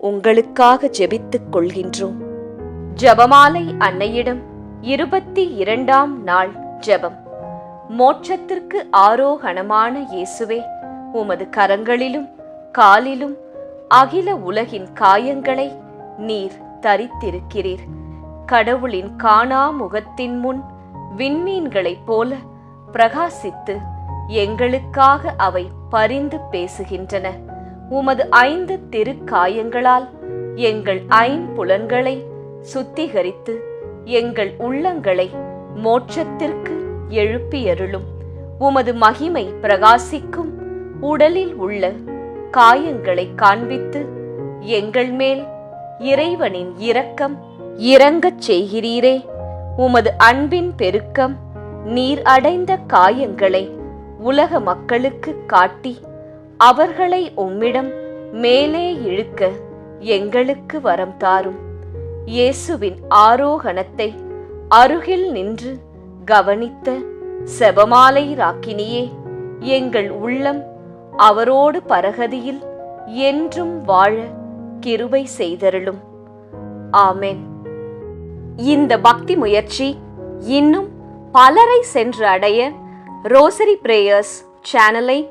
உங்களுக்காக ஜெபித்துக் கொள்கின்றோம். ஜெபமாலை அன்னையிடம் இருபத்தி இரண்டாம் நாள் ஜெபம். மோட்சத்திற்கு ஆரோகணமான இயேசுவே உமது கரங்களிலும் காலிலும் அகில உலகின் காயங்களை நீர் தரித்திருக்கிறீர். கடவுளின் காணா முகத்தின் முன் விண்மீன்களைப் போல பிரகாசித்து எங்களுக்காக அவை பரிந்து பேசுகின்றன. உமது ஐந்து திருக்காயங்களால் எங்கள் ஐம்புலன்களை சுத்திகரித்து எங்கள் உள்ளங்களை மோட்சத்திற்கு எழுப்பியருளும். உமது மகிமை பிரகாசிக்கும் உடலில் உள்ள காயங்களை காண்பித்து எங்கள் மேல் இறைவனின் இரக்கம் இறங்கச் செய்கிறீரே. உமது அன்பின் பெருக்கம் நீர் அடைந்த காயங்களை உலக மக்களுக்கு காட்டி அவர்களை உம்மிடம் மேலே இழுக்க எங்களுக்கு வரம் தாரும். இயேசுவின் ஆரோகணத்தை அருகில் நின்று கவனித்த செபமாலை ராக்கினியே எங்கள் உள்ளம் அவரோடு பரகதியில் என்றும் வாழ கிருபை செய்தருளும். ஆமென். இந்த பக்தி முயற்சி இன்னும் பலரை சென்று அடைய ரோசரி பிரேயர்ஸ் சேனலை